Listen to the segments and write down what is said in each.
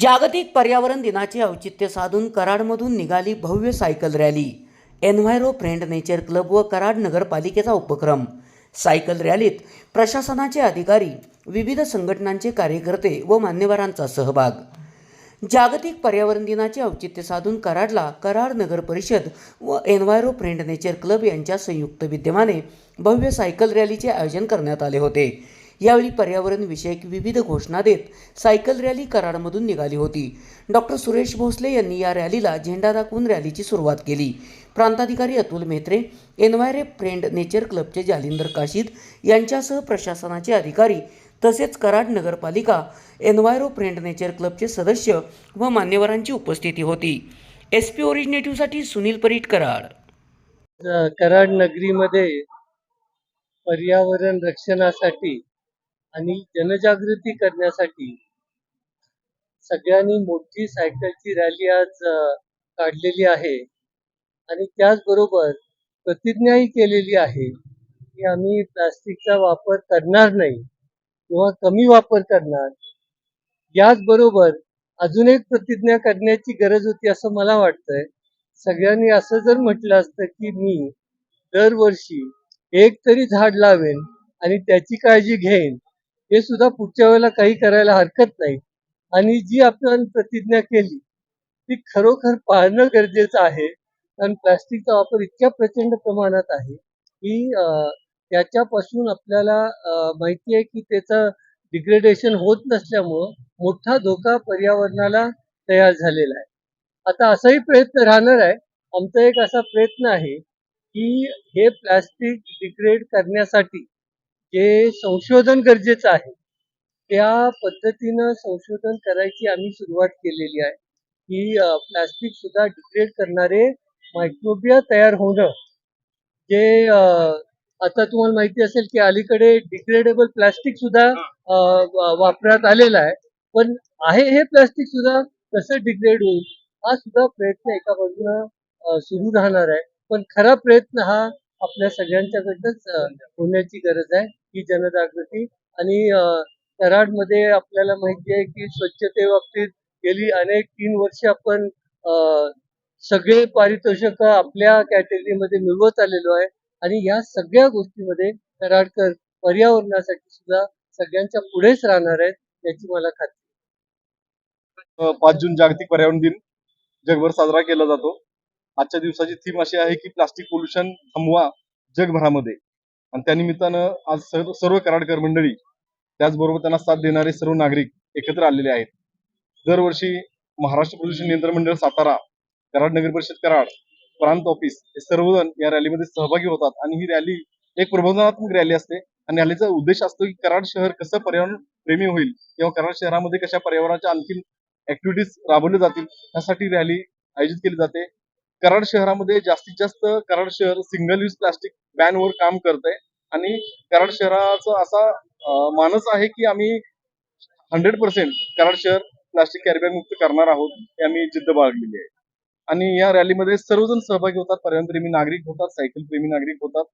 जागतिक पर्यावरण दिनाचे औचित्य साधून कराडमधून निघाली भव्य cycle rally. Enviro friend nature club व कराड नगरपालिकेचा उपक्रम. सायकल रॅलीत प्रशासनाचे अधिकारी विविध संघटनांचे कार्यकर्ते व मान्यवरांचा सहभाग. जागतिक पर्यावरण दिनाचे औचित्य साधून कराडला कराड नगर परिषद व एन्व्हायरो फ्रेंड नेचर क्लब यांच्या संयुक्त विद्यमाने भव्य सायकल रॅलीचे आयोजन करण्यात आले होते. यावेळी पर्यावरण विषयक विविध घोषणा देत सायकल रॅली कराडमधून निघाली होती. डॉक्टर सुरेश भोसले यांनी या रॅलीला झेंडा दाखवून रॅलीची सुरुवात केली. प्रांताधिकारी Atul Metre enviro friend nature क्लबचे जालिंदर काशीद यांच्यासह प्रशासनाचे अधिकारी तसेच कराड नगरपालिका एन्व्हायरो फ्रेंड नेचर क्लबचे सदस्य व मान्यवरांची उपस्थिती होती. एस पी ओरिजिनेटिव्हसाठी सुनील परीट कराड. कराड नगरीमध्ये पर्यावरण रक्षणासाठी आणि जनजागृती करण्यासाठी सगळ्यांनी मोठी सायकलची रॅली आज काढलेली आहे. आणि त्याचबरोबर प्रतिज्ञाही केलेली आहे की आम्ही प्लास्टिकचा वापर करणार नाही किंवा कमी वापर करणार. याचबरोबर अजून एक प्रतिज्ञा करण्याची गरज होती असं मला वाटतंय. सगळ्यांनी असं जर म्हटलं असतं की मी दरवर्षी एक तरी झाड लावेन आणि त्याची काळजी घेईन हे सुद्धा पुढच्या वेळेला काही करायला हरकत नाही. आणि जी आपण प्रतिज्ञा केली ती खरोखर पाळणं गरजेचं आहे. कारण प्लास्टिकचा वापर इतक्या प्रचंड प्रमाणात आहे की त्याच्यापासून आपल्याला माहिती आहे की त्याचं डिग्रेडेशन होत नसल्यामुळं मोठा धोका पर्यावरणाला तयार झालेला आहे. आता असाही प्रयत्न राहणार आहे. आमचा एक असा प्रयत्न आहे की हे प्लास्टिक डिग्रेड करण्यासाठी जे संशोधन गरजेचं आहे त्या पद्धतीनं संशोधन करायची आम्ही सुरुवात केलेली आहे. की प्लास्टिक सुद्धा डिग्रेड करणारे मायक्रोबिया तयार होणं. जे आता तुम्हाला माहिती असेल की अलीकडे डिग्रेडेबल प्लास्टिक सुद्धा वापरात आलेलं आहे. पण आहे हे प्लास्टिक सुद्धा कसं डिग्रेड होईल हा सुद्धा प्रयत्न एका बाजूनं सुरू राहणार आहे. पण खरा प्रयत्न हा आपल्या सगळ्यांच्याकडनंच होण्याची गरज आहे. ही जनजागृती आणि कराडमध्ये आपल्याला माहिती आहे की स्वच्छतेबाबतीत गेली अनेक तीन वर्ष आपण अं, सगळे पारितोषिक आपल्या कॅटेगरीमध्ये मिळवत आलेलो आहे. आणि या सगळ्या गोष्टीमध्ये कराडकर पर्यावरणासाठी सुद्धा सगळ्यांच्या पुढेच राहणार आहेत याची मला खात्री पाच जून जागतिक पर्यावरण दिन जगभर साजरा केला जातो. आजच्या दिवसाची थीम अशी आहे की प्लास्टिक पोल्युशन थांबवा जगभरामध्ये. आणि त्यानिमित्तानं आज सर्व सर्व कराडकर मंडळी त्याचबरोबर त्यांना साथ देणारे सर्व नागरिक एकत्र आलेले आहेत. दरवर्षी महाराष्ट्र प्रदूषण नियंत्रण मंडळ सातारा कराड नगर परिषद कराड प्रांत ऑफिस हे सर्वजण या रॅलीमध्ये सहभागी होतात आणि ही रॅली एक प्रबोधनात्मक रॅली असते. आणि रॅलीचा उद्देश असतो की कराड शहर कसं पर्यावरण प्रेमी होईल किंवा कराड शहरामध्ये कशा पर्यावरणाच्या आणखी ऍक्टिव्हिटीज राबवल्या जातील यासाठी रॅली आयोजित केली जाते. कराड शहरामध्ये जास्तीत जास्त कराड शहर सिंगल यूज प्लास्टिक बॅनवर काम करत आहे आणि कराड शहराचा असा मानस आहे की आम्ही हंड्रेड पर्सेंट कराड शहर प्लास्टिक कॅरीबॅग मुक्त करणार आहोत हे आम्ही जिद्द बाळगलेली आहे. आणि या रॅलीमध्ये सर्वजण सहभागी होतात पर्यावरणप्रेमी नागरिक होतात सायकल प्रेमी नागरिक होतात.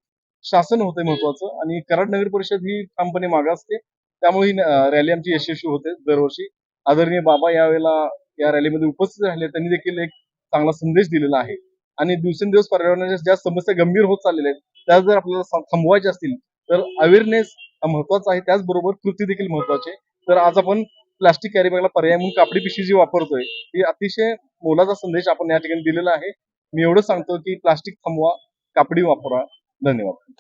शासन होते महत्वाचं आणि कराड नगर परिषद ही ठामपणे मागे असते. त्यामुळे ही रॅली आमची यशस्वी होते दरवर्षी. आदरणीय बाबा यावेळेला या रॅलीमध्ये उपस्थित राहिले. त्यांनी देखील एक चांगला संदेश दिलेला आहे. आणि दिवसेंदिवस पर्यावरणाच्या ज्या समस्या गंभीर होत चाललेल्या आहेत त्या जर आपल्याला थांबवायच्या असतील तर अवेअरनेस महत्त्वाचा आहे. त्याचबरोबर कृती देखील महत्वाची तर आज आपण प्लास्टिक कॅरीबॅगला पर्याय म्हणून कापडी पिशवी जी वापरतोय ही अतिशय मोलाचा संदेश आपण या ठिकाणी दिलेला आहे. मी एवढं सांगतो की प्लास्टिक थांबवा कापडी वापरा. धन्यवाद.